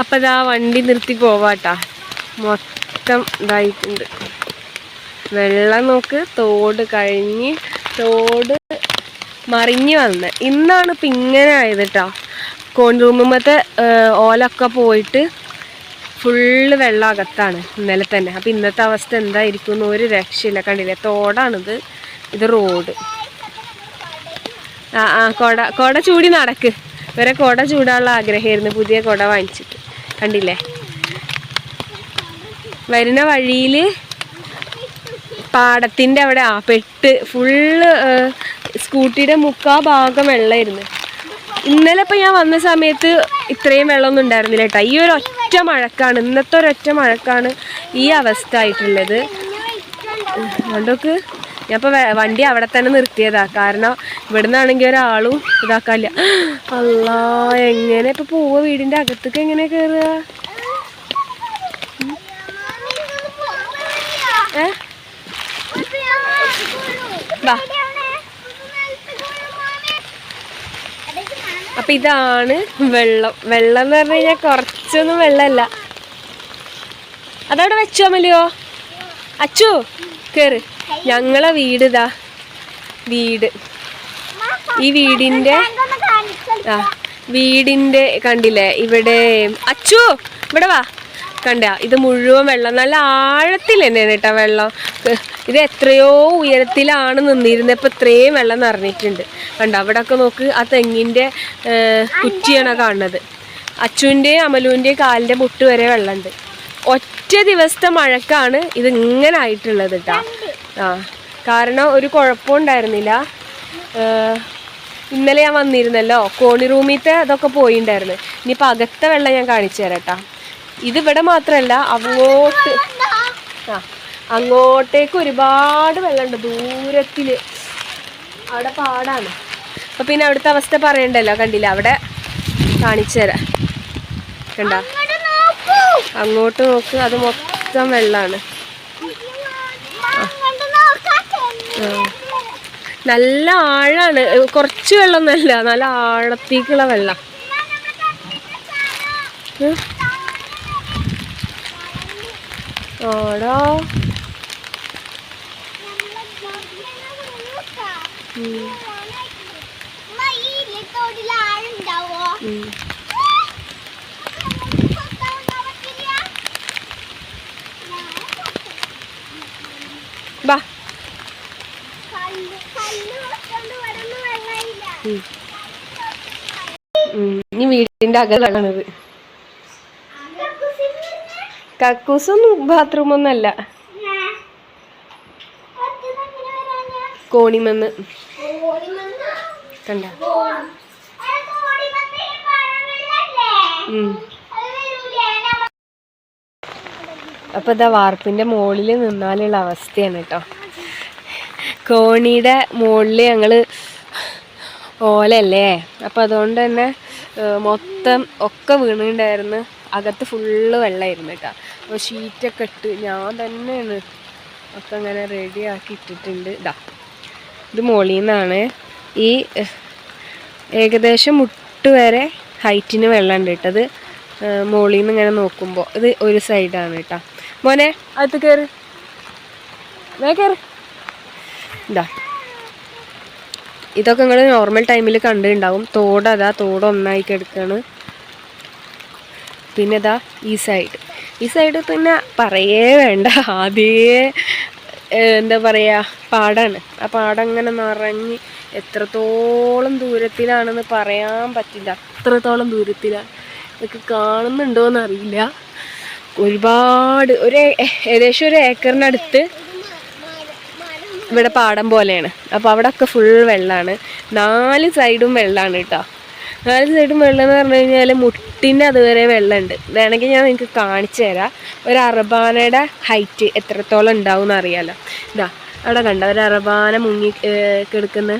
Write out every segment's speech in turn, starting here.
അപ്പം ഇതാ വണ്ടി നിർത്തി പോവാട്ടാ. മൊത്തം ഇതായിട്ടുണ്ട്. വെള്ളം നോക്ക് തോട് കഴിഞ്ഞ് തോട് മറിഞ്ഞ് വന്ന്. ഇന്നാണ് ഇപ്പം ഇങ്ങനെ ആയത് കേട്ടോ കോൺറൂമത്തെ ഓലൊക്കെ പോയിട്ട് ഫുള്ള് വെള്ളം അകത്താണ് ഇന്നലെ തന്നെ. അപ്പം ഇന്നത്തെ അവസ്ഥ എന്തായിരിക്കും എന്ന് ഒരു രക്ഷയില്ല. കണ്ടില്ലേ? തോടാണിത്. ഇത് റോഡ്. ആ ആ കൊട കൊട ചൂടി നടക്ക്. ഇവരെ കൊട ചൂടാനുള്ള ആഗ്രഹമായിരുന്നു. പുതിയ കൊട വാങ്ങിച്ചിട്ട്. കണ്ടില്ലേ? വരുന്ന വഴിയിൽ പാടത്തിന്റെ അവിടെ ആ പെട്ട് ഫുള്ള് സ്കൂട്ടിയുടെ മുക്കാ ഭാഗം വെള്ളമായിരുന്നു ഇന്നലെ ഇപ്പം ഞാൻ വന്ന സമയത്ത് ഇത്രയും വെള്ളമൊന്നും ഉണ്ടായിരുന്നില്ല കേട്ടോ. ഈ ഒരു ഒറ്റ മഴക്കാണ് ഇന്നത്തെ ഒരൊറ്റ മഴക്കാണ് ഈ അവസ്ഥ ആയിട്ടുള്ളത്. അതുകൊണ്ടൊക്കെ ഞാൻ ഇപ്പോൾ വണ്ടി അവിടെ തന്നെ നിർത്തിയതാ. കാരണം ഇവിടുന്നാണെങ്കിൽ ഒരാളും ഇതാക്കാനില്ല. അല്ലാ എങ്ങനെ ഇപ്പൊ പോവുക വീടിന്റെ അകത്തേക്ക് എങ്ങനെ കയറുക ഏ? വാ. അപ്പൊ ഇതാണ് വെള്ളം. വെള്ളം എന്ന് പറഞ്ഞു കഴിഞ്ഞാൽ കുറച്ചൊന്നും വെള്ളമല്ല. അതവിടെ വെച്ചോ അമലിയോ? അച്ചു? കേറ്. ഞങ്ങളെ വീട് ഇതാ. വീട്. ഈ വീടിന്റെ ആ വീടിന്റെ കണ്ടില്ലേ? ഇവിടെ അച്ചു ഇവിടെ വാ. കണ്ട ഇത് മുഴുവൻ വെള്ളം. നല്ല ആഴത്തിൽ തന്നെയാണ് കേട്ടോ വെള്ളം. ഇത് എത്രയോ ഉയരത്തിലാണ് നിന്നിരുന്നത്. ഇപ്പൊ ഇത്രയും വെള്ളം നിറഞ്ഞിട്ടുണ്ട്. കണ്ട അവിടെ ഒക്കെ നോക്ക്. ആ തെങ്ങിന്റെ കുറ്റിയാണ് കാണുന്നത്. അച്ചുവിന്റെയും അമലുവിന്റെയും കാലിന്റെ മുട്ട് വരെ വെള്ളമുണ്ട്. ഒറ്റ ദിവസത്തെ മഴക്കാണ് ഇത് ഇങ്ങനെ ആയിട്ടുള്ളത് കേട്ടോ ആ കാരണം ഒരു കുഴപ്പം ഉണ്ടായിരുന്നില്ല. ഇന്നലെ ഞാൻ വന്നിരുന്നല്ലോ കോണി റൂമിലത്തെ അതൊക്കെ പോയിണ്ടായിരുന്നു. ഇനിയിപ്പോൾ അകത്തെ വെള്ളം ഞാൻ കാണിച്ചു തരാം കേട്ടോ ഇതിവിടെ മാത്രമല്ല അങ്ങോട്ട് ആ അങ്ങോട്ടേക്ക് ഒരുപാട് വെള്ളമുണ്ട് ദൂരത്തിൽ അവിടെ പാടാണ്. അപ്പൊ പിന്നെ അവിടുത്തെ അവസ്ഥ പറയണ്ടല്ലോ കണ്ടില്ല? അവിടെ കാണിച്ചു തരാം. കണ്ട? അങ്ങോട്ട് നോക്ക് അത് മൊത്തം വെള്ളാണ്. നല്ല ആഴാണ്. കുറച്ച് വെള്ളമൊന്നുമല്ല നല്ല ആഴത്തേക്കുള്ള വെള്ളം. ആടാ. ഉം. ഉം. ബാ ഉം. ഉം. ഇനി വീടിന്റെ അകലാണത്. കക്കൂസൊന്നും ബാത്റൂം ഒന്നല്ല കോണിമെന്ന്. കണ്ട. അപ്പൊ ഇതാ വാർപ്പിന്റെ മുകളിൽ നിന്നാലുള്ള അവസ്ഥയാണ് കേട്ടോ കോണിയുടെ മുകളിൽ ഞങ്ങൾ ഓലല്ലേ? അപ്പൊ അതുകൊണ്ട് തന്നെ മൊത്തം ഒക്കെ വീണിട്ടുണ്ടായിരുന്നു അകത്ത് ഫുള്ള് വെള്ളമായിരുന്നു കേട്ടോ. അപ്പോൾ ഷീറ്റൊക്കെ ഇട്ട് ഞാൻ തന്നെയാണ് ഒക്കെ അങ്ങനെ റെഡി ആക്കി ഇട്ടിട്ടുണ്ട്. ഇതാ ഇത് മുകളിൽ നിന്നാണ് ഈ ഏകദേശം മുട്ട് വരെ ഹൈറ്റിന് വെള്ളം ഉണ്ട് കേട്ടത് മുകളിൽ നിന്ന് ഇങ്ങനെ നോക്കുമ്പോൾ ഇത് ഒരു സൈഡാണ് കേട്ടോ. മോനെ അകത്ത് കയറി വേ കയറി ഇതാ ഇതൊക്കെ നിങ്ങൾ നോർമൽ ടൈമിൽ കണ്ടിട്ടുണ്ടാവും. തോടതാ തോട് ഒന്നായി കിടക്കാണ്. പിന്നെ ഇതാ ഈ സൈഡ് ഈ സൈഡ് പിന്നെ പറയേ വേണ്ട. ആദ്യേ എന്താ പറയുക പാടാണ്. ആ പാടം അങ്ങനെ നിറഞ്ഞ് എത്രത്തോളം ദൂരത്തിലാണെന്ന് പറയാൻ പറ്റില്ല. അത്രത്തോളം ദൂരത്തിലാണ് ഇതൊക്കെ കാണുന്നുണ്ടോയെന്നറിയില്ല ഒരുപാട് ഒരു ഏകദേശം ഒരു ഏക്കറിനടുത്ത് ഇവിടെ പാടം പോലെയാണ്. അപ്പോൾ അവിടെ ഒക്കെ ഫുൾ വെള്ളമാണ് നാല് സൈഡും വെള്ളമാണ് കേട്ടോ. നാല് സൈഡും വെള്ളം എന്ന് പറഞ്ഞു കഴിഞ്ഞാൽ മുട്ടിന്റെ അതുവരെ വെള്ളമുണ്ട് വേണമെങ്കിൽ ഞാൻ നിങ്ങൾക്ക് കാണിച്ചു തരാം. ഒരു അറബാനയുടെ ഹൈറ്റ് എത്രത്തോളം ഉണ്ടാവും എന്ന് അറിയാമല്ലോ ഇതാ അവിടെ കണ്ട? ഒരു അറബാന മുങ്ങി കിടക്കുന്ന.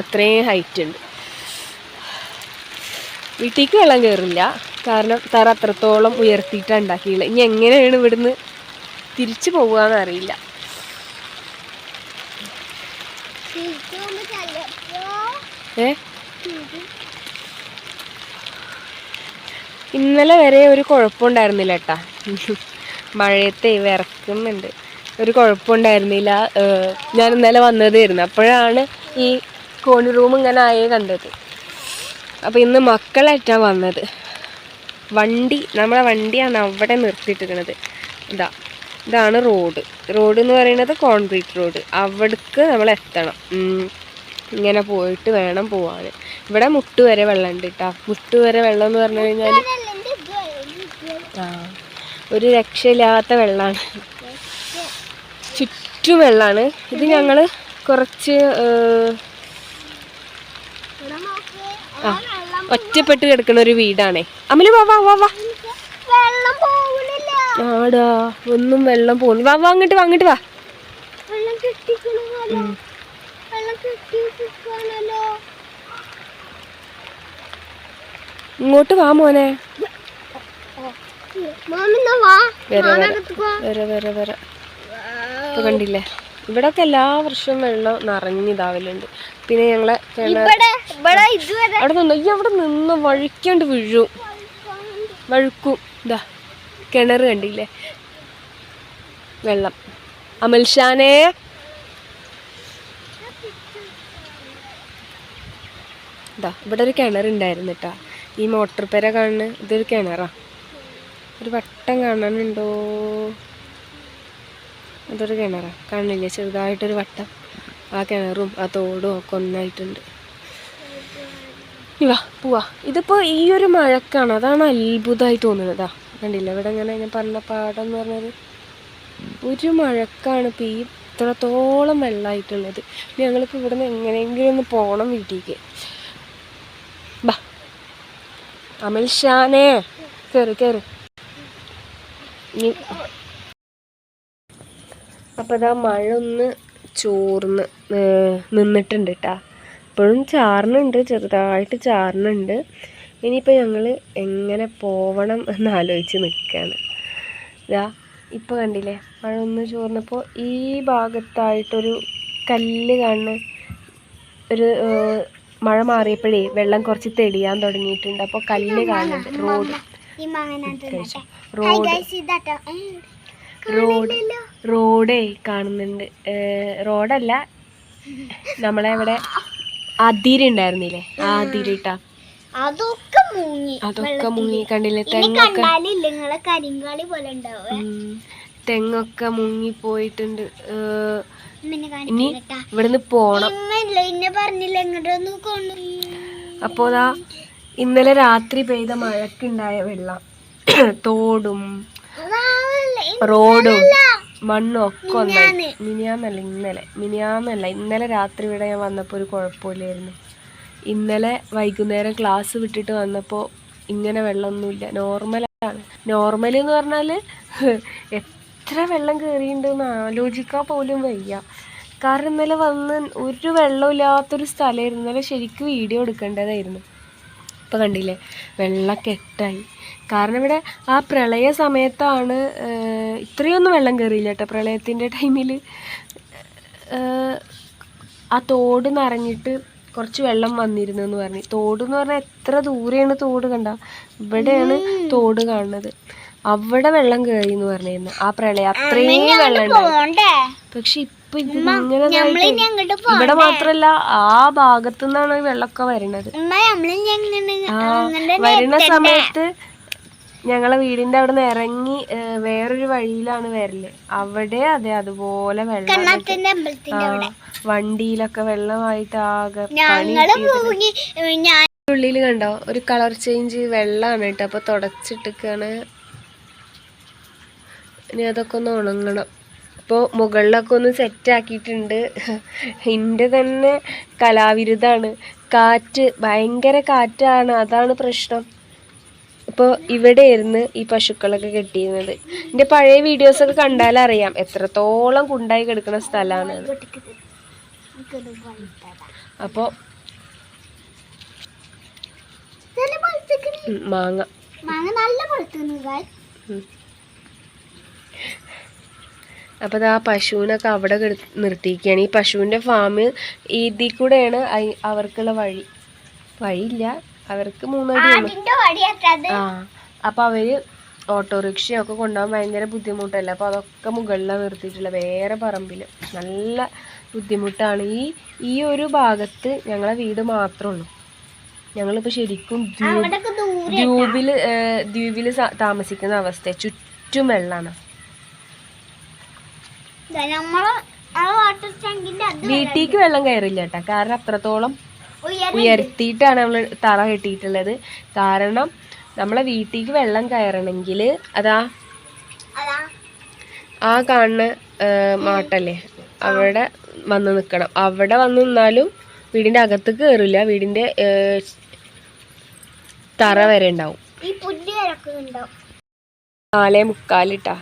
അത്രയും ഹൈറ്റ് ഉണ്ട്. വീട്ടിലേക്ക് വെള്ളം കയറില്ല കാരണം തറ അത്രത്തോളം ഉയർത്തിയിട്ടാണ് ഉണ്ടാക്കിയുള്ളത് ഇനി എങ്ങനെയാണ് ഇവിടുന്ന് തിരിച്ചു പോവുകയെന്ന് അറിയില്ല. ഏ? ഇന്നലെ വരെ ഒരു കുഴപ്പമുണ്ടായിരുന്നില്ല ഏട്ടാ മഴയത്തെ വിറക്കുന്നുണ്ട് ഒരു കുഴപ്പമുണ്ടായിരുന്നില്ല. ഞാൻ ഇന്നലെ വന്നതായിരുന്നു. അപ്പോഴാണ് ഈ കോണി റൂം ഇങ്ങനെ ആയേ കണ്ടത്. അപ്പോൾ ഇന്ന് മക്കളായിട്ടാണ് വന്നത്. വണ്ടി നമ്മളെ വണ്ടിയാണ് അവിടെ നിർത്തിയിട്ടിരിക്കുന്നത്. ഇതാ. ഇതാണ് റോഡ്. റോഡ് എന്ന് പറയുന്നത് കോൺക്രീറ്റ് റോഡ്. അവിടേക്ക് നമ്മൾ എത്തണം. ഇങ്ങനെ പോയിട്ട് വേണം പോവാൻ. ഇവിടെ മുട്ട് വരെ വെള്ളം ഉണ്ട് കേട്ടോ മുട്ട് വരെ വെള്ളം എന്ന് പറഞ്ഞു കഴിഞ്ഞാൽ ആ. ഒരു രക്ഷയില്ലാത്ത വെള്ളമാണ് ചുറ്റും വെള്ളമാണ് ഇത് ഞങ്ങൾ കുറച്ച് ആ. ഒറ്റപ്പെട്ട് കിടക്കുന്ന ഒരു വീടാണേ. അമൽ വാ വാ വാ വാ. ആടാ ഒന്നും വെള്ളം പോകുന്നു വാ വാ അങ്ങോട്ട് വാ അങ്ങോട്ട് വാ. ഇങ്ങോട്ട് വാ മോനെ. കണ്ടില്ലേ വരെ വരെ. വരെ ഇപ്പൊ കണ്ടില്ലേ? ഇവിടൊക്കെ എല്ലാ വർഷവും വെള്ളം നിറഞ്ഞിതാവലുണ്ട്. പിന്നെ ഞങ്ങളെ ഇവിടെ ഇവിടെ അവിടെ നിന്ന് അവിടെ നിന്ന് വഴിക്കാണ്ട് വീഴും. വഴുക്കും. ഇതാ. കിണർ കണ്ടില്ലേ? വെള്ളം. അമൽഷാനെ ഇതാ ഇവിടെ ഒരു കിണറുണ്ടായിരുന്നു കേട്ടോ ഈ മോട്ടർ പെര കാണുന്ന ഇതൊരു കിണറാ. ഒരു വട്ടം കാണാനുണ്ടോ? അതൊരു കിണറാ. കാണില്ലേ ചെറുതായിട്ടൊരു വട്ടം. ആ കിണറും ആ തോടും ഒക്കെ ഒന്നായിട്ടുണ്ട്. ഇവാ പോവാ. ഇതിപ്പോ ഈ ഒരു മഴക്കാണ്. അതാണ് അത്ഭുതമായി തോന്നുന്നതാ കണ്ടില്ല. ഇവിടെ ഇങ്ങനെ ഞാൻ പറഞ്ഞ പാടം എന്ന് പറഞ്ഞത് ഒരു മഴക്കാണ് ഇപ്പോൾ ഈ ഇത്രത്തോളം വെള്ളമായിട്ടുള്ളത് ഞങ്ങൾക്ക് നിന്ന് എങ്ങനെയെങ്കിലും ഒന്ന് പോകണം വീട്ടിലേക്ക് ബാ. അമൽ ഷാനേ. കയറി കയറി അപ്പോൾ ഇതാ മഴ ഒന്ന് ചോർന്ന് നിന്നിട്ടുണ്ട് കേട്ടാ ഇപ്പോഴും ചാറുന്നുണ്ട് ചെറുതായിട്ട് ചാറുന്നുണ്ട് ഇനിയിപ്പോൾ ഞങ്ങൾ എങ്ങനെ പോവണം എന്ന് ആലോചിച്ച് നിൽക്കുകയാണ് ഇതാ ഇപ്പോൾ കണ്ടില്ലേ മഴ ഒന്ന് ചോർന്നപ്പോൾ ഈ ഭാഗത്തായിട്ടൊരു കല്ല് കാണുന്ന ഒരു മഴ മാറിയപ്പോഴേ വെള്ളം കുറച്ച് തെളിയാൻ തുടങ്ങിയിട്ടുണ്ട്. അപ്പോൾ കല്ല് കാണുന്നുണ്ട് റോഡ്. റോഡ്. റോഡ് റോഡേ കാണുന്നുണ്ട്. റോഡല്ല നമ്മളെ ഇവിടെ അതിരുണ്ടായിരുന്നില്ലേ? ആ. അതിരിട്ടാ. അതൊക്കെ മുങ്ങി. അതൊക്കെ മുങ്ങി കണ്ടില്ലേ? തെങ്ങൊക്കെ നിങ്ങളെ കരിങ്കാളി പോലെ ഉണ്ടാവും തെങ്ങൊക്കെ മുങ്ങി പോയിട്ടുണ്ട് ഇനി ഇവിടുന്ന് പോണം. പറഞ്ഞില്ല. അപ്പോ ദാ ഇന്നലെ രാത്രി പെയ്ത മഴക്കുണ്ടായ വെള്ളം. തോടും റോഡും മണ്ണും ഒക്കെ ഒന്നായി മിനിയാന്നല്ല ഇന്നലെ. മിനിയാന്നല്ല ഇന്നലെ രാത്രി ഇവിടെ ഞാൻ വന്നപ്പോൾ ഒരു കുഴപ്പമില്ലായിരുന്നു. ഇന്നലെ വൈകുന്നേരം ക്ലാസ് വിട്ടിട്ട് വന്നപ്പോൾ ഇങ്ങനെ വെള്ളമൊന്നുമില്ല. നോർമലാണ് നോർമൽ എന്ന് പറഞ്ഞാൽ എത്ര വെള്ളം കയറിയിട്ടുണ്ടെന്ന് ആലോചിക്കാൻ പോലും വയ്യ. കാരണം ഇന്നലെ വന്ന് ഒരു വെള്ളമില്ലാത്തൊരു സ്ഥലമായിരുന്നു. ഇന്നലെ ശരിക്കും വീഡിയോ എടുക്കേണ്ടതായിരുന്നു. ഇപ്പം കണ്ടില്ലേ? വെള്ളക്കെട്ടായി കാരണം ഇവിടെ ആ പ്രളയ സമയത്താണ് ഇത്രയൊന്നും വെള്ളം കയറിയില്ല കേട്ടോ. പ്രളയത്തിന്റെ ടൈമിൽ ആ തോട് നിറഞ്ഞിട്ട് കുറച്ച് വെള്ളം വന്നിരുന്നു എന്ന് പറഞ്ഞു. തോട് എന്ന് പറഞ്ഞാൽ എത്ര ദൂരെയാണ് തോട് കണ്ട? ഇവിടെയാണ് തോട് കാണുന്നത്. അവിടെ വെള്ളം കയറി എന്ന് പറഞ്ഞിരുന്നു. ആ പ്രളയം അത്രയും വെള്ളം പക്ഷെ ഇപ്പൊ ഇത് ഇങ്ങനെ ഇവിടെ മാത്രല്ല ആ ഭാഗത്തു നിന്നാണ് വെള്ളമൊക്കെ വരുന്നത് എങ്ങനെ ആ വരുന്ന സമയത്ത് ഞങ്ങളെ വീടിന്റെ അവിടെ നിന്ന് ഇറങ്ങി വേറൊരു വഴിയിലാണ് വരൽ. അവിടെ അതെ അതുപോലെ വെള്ളം വണ്ടിയിലൊക്കെ വെള്ളമായിട്ട് ആകെ ഉള്ളിൽ കണ്ടോ ഒരു കളർ ചേഞ്ച് വെള്ളമാണ് കേട്ടോ അപ്പൊ തുടച്ചിട്ടൊക്കെയാണ് ഇനി അതൊക്കെ ഒന്ന് ഉണങ്ങണം. ഇപ്പോൾ മുകളിലൊക്കെ ഒന്ന് സെറ്റ് ആക്കിയിട്ടുണ്ട്. എന്റെ തന്നെ കലാവിരുദ്ധാണ് കാറ്റ് ഭയങ്കര കാറ്റാണ് അതാണ് പ്രശ്നം. ഇപ്പോൾ ഇവിടെയായിരുന്നു ഈ പശുക്കളൊക്കെ കെട്ടിയിരുന്നത്. എന്റെ പഴയ വീഡിയോസൊക്കെ കണ്ടാൽ അറിയാം എത്രത്തോളം കുണ്ടായി കിടക്കുന്ന സ്ഥലമാണ് അപ്പോൾ മാങ്ങ. അപ്പോൾ ആ പശുവിനൊക്കെ അവിടെ നിർത്തിയിരിക്കുകയാണ്. ഈ പശുവിന്റെ ഫാം ഇതിൽ കൂടെയാണ് അവർക്കുള്ള വഴി. വഴിയില്ല. അവർക്ക് മൂന്നടി ആ അപ്പോൾ അവർ ഓട്ടോറിക്ഷയൊക്കെ കൊണ്ടുപോകാൻ ഭയങ്കര ബുദ്ധിമുട്ടല്ല? അപ്പോൾ അതൊക്കെ മുകളിലാണ് നിർത്തിയിട്ടുള്ള വേറെ പറമ്പിൽ നല്ല ബുദ്ധിമുട്ടാണ്. ഈ ഈ ഒരു ഭാഗത്ത് ഞങ്ങളെ വീട് മാത്രമേ ഉള്ളൂ. ഞങ്ങളിപ്പോൾ ശരിക്കും ദ്വീപിൽ ദ്വീപിൽ ദൂരെ ദ്വീപിൽ ദ്വീപിൽ താമസിക്കുന്ന അവസ്ഥ ചുറ്റും വെള്ളമാണ് അത് വീട്ടിലേക്ക് വെള്ളം കയറില്ല കേട്ടോ. കാരണം അത്രത്തോളം ഉയർത്തിയിട്ടാണ് നമ്മൾ തറ കെട്ടിയിട്ടുള്ളത്. കാരണം നമ്മളെ വീട്ടിലേക്ക് വെള്ളം കയറണമെങ്കിൽ അതാ ആ കാണുന്ന മാട്ടല്ലേ? അവിടെ വന്ന് നിൽക്കണം അവിടെ വന്ന് നിന്നാലും വീടിന്റെ അകത്ത് കയറില്ല വീടിന്റെ തറ വരെ ഉണ്ടാവും. നാലേ മുക്കാലിട്ടാ.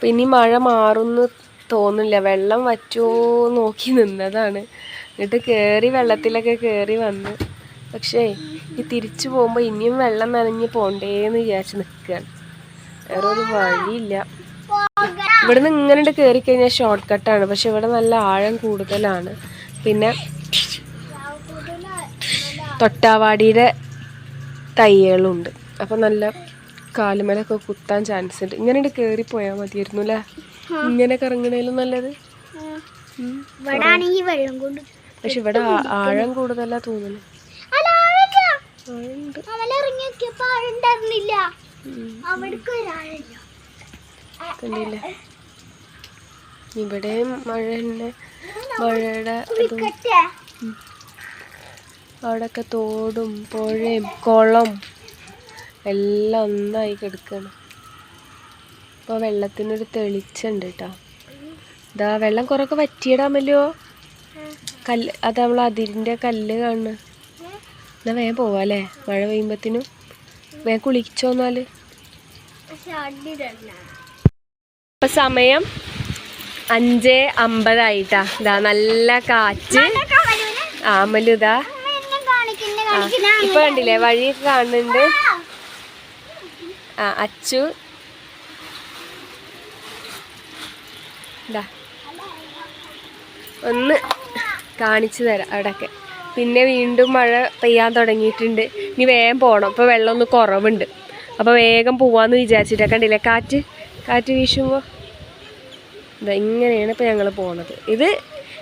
പിന്നെ മഴ മാറുന്ന് തോന്നില്ല വെള്ളം വറ്റുമോ നോക്കി നിന്നതാണ്. എന്നിട്ട് കയറി വെള്ളത്തിലൊക്കെ കയറി വന്ന്. പക്ഷേ ഈ തിരിച്ചു പോകുമ്പോൾ ഇനിയും വെള്ളം നനഞ്ഞ് പോണ്ടേന്ന് വിചാരിച്ച് നിൽക്കുകയാണ് വേറെ ഒരു വഴിയില്ല. ഇവിടുന്ന് ഇങ്ങനെ കയറി കഴിഞ്ഞാൽ ഷോർട്ട് കട്ടാണ് പക്ഷെ ഇവിടെ നല്ല ആഴം കൂടുതലാണ്. പിന്നെ തൊട്ടാവാടിയുടെ തയ്യലുണ്ട്. അപ്പം നല്ല കാലുമലൊക്കെ കുത്താൻ ചാൻസ് ഉണ്ട് ഇങ്ങനെ കയറി പോയാൽ മതിയായിരുന്നു അല്ലേ ഇങ്ങനെ കറങ്ങണേലും നല്ലത്. വെള്ളം കൊണ്ട് പക്ഷെ ഇവിടെ ആഴം കൂടുതലാ തോന്നുന്നു. കണ്ടില്ലേ? ഇവിടെയും മഴ തന്നെ. മഴയുടെ അവിടെയൊക്കെ തോടും പുഴയും കുളം എല്ലാം ഒന്നായി കിടക്കണം. ഇപ്പോൾ വെള്ളത്തിനൊരു തെളിച്ചുണ്ട് കേട്ടോ ഇതാ വെള്ളം കുറേയൊക്കെ വറ്റിയിടാമല്ലോ കല്ല് അത് നമ്മൾ അതിരിന്റെ കല്ല് കാണുന്നത് എന്നാൽ വേഗം പോവാല്ലേ മഴ പെയ്യുമ്പത്തിനും. വേഗം കുളിച്ചോന്നാൽ ഇപ്പം സമയം അഞ്ച് അമ്പതായിട്ടാ. ഇതാ നല്ല കാറ്റ്. ആമലുതാ ഇപ്പൊ കണ്ടില്ലേ? വഴിയൊക്കെ കാണുന്നുണ്ട്. ആ. അച്ചു. ഒന്ന്. കാണിച്ചു തരാം അവിടെയൊക്കെ പിന്നെ വീണ്ടും മഴ പെയ്യാൻ തുടങ്ങിയിട്ടുണ്ട്. ഇനി വേഗം പോകണം ഇപ്പോൾ വെള്ളം ഒന്ന് കുറവുണ്ട്. അപ്പോൾ വേഗം പോവാന്ന് വിചാരിച്ചിട്ടാ. കണ്ടില്ലേ? കാറ്റ് കാറ്റ് വീശുമ്പോൾ ഇതാ ഇങ്ങനെയാണ് ഇപ്പോൾ ഞങ്ങൾ പോണത്. ഇത്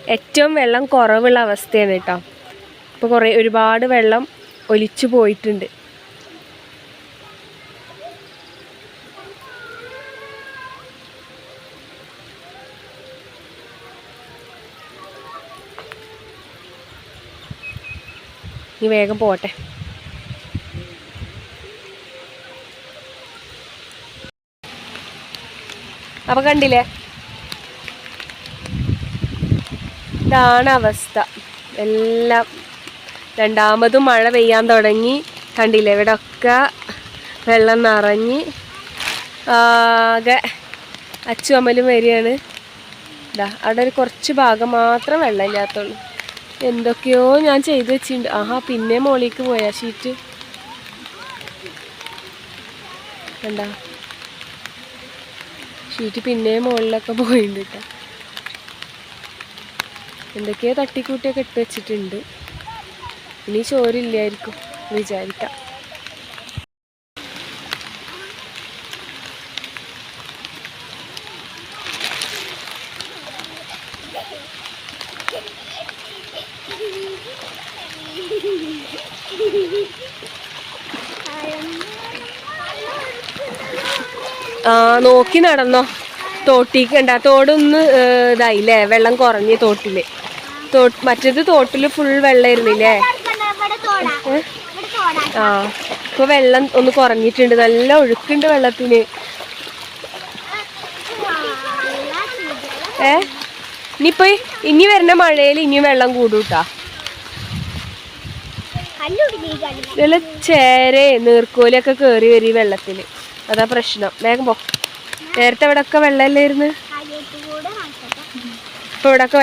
ഏറ്റവും വെള്ളം കുറവുള്ള അവസ്ഥയാണ് കേട്ടോ. ഇപ്പോൾ കുറേ ഒരുപാട് വെള്ളം ഒലിച്ചു പോയിട്ടുണ്ട്. ഇനി വേഗം പോട്ടെ അപ്പൊ കണ്ടില്ലേ? ഇതാണ് അവസ്ഥ. എല്ലാം രണ്ടാമതും മഴ പെയ്യാൻ തുടങ്ങി. കണ്ടില്ലേ? ഇവിടെ ഒക്കെ വെള്ളം നിറഞ്ഞ് ആകെ അച്ചു അമ്മലും വരികയാണ്. ഇതാ അവിടെ ഒരു കുറച്ച് ഭാഗം മാത്രം വെള്ളമില്ലാത്തുള്ളൂ എന്തൊക്കെയോ ഞാൻ ചെയ്ത് വെച്ചിട്ടുണ്ട്. ആഹാ പിന്നെ മോളിലേക്ക് പോയാ. ഷീറ്റ് കണ്ടാ? ഷീറ്റ് പിന്നെ മുകളിലൊക്കെ പോയിട്ടുണ്ട് കേട്ടോ എന്തൊക്കെയോ തട്ടിക്കൂട്ടിയൊക്കെ ഇട്ട് വെച്ചിട്ടുണ്ട്. ഇനി ചോരില്ലായിരിക്കും വിചാരിക്കാം. നോക്കി നടന്നോ. തോട്ടി കണ്ട തോടൊന്ന് ഇതായില്ലേ വെള്ളം കുറഞ്ഞ് തോട്ടിൽ. മറ്റേത് തോട്ടിൽ ഫുൾ വെള്ളമായിരുന്നില്ലേ ആ ഇപ്പൊ വെള്ളം ഒന്ന് കുറഞ്ഞിട്ടുണ്ട്. നല്ല ഒഴുക്കുണ്ട് വെള്ളത്തിന്. ഏ? ഇനിയിപ്പോ ഇനി വരുന്ന മഴയിൽ ഇനിയും വെള്ളം കൂടൂട്ടാ. നല്ല ചേരെ നീർക്കോലൊക്കെ കേറി വരി ഈ വെള്ളത്തിൽ. അതാ പ്രശ്നം വേഗം പോ നേരത്തെ ഇവിടെ ഒക്കെ വെള്ളമല്ലായിരുന്നു ഇപ്പൊ ഇവിടെ ഒക്കെ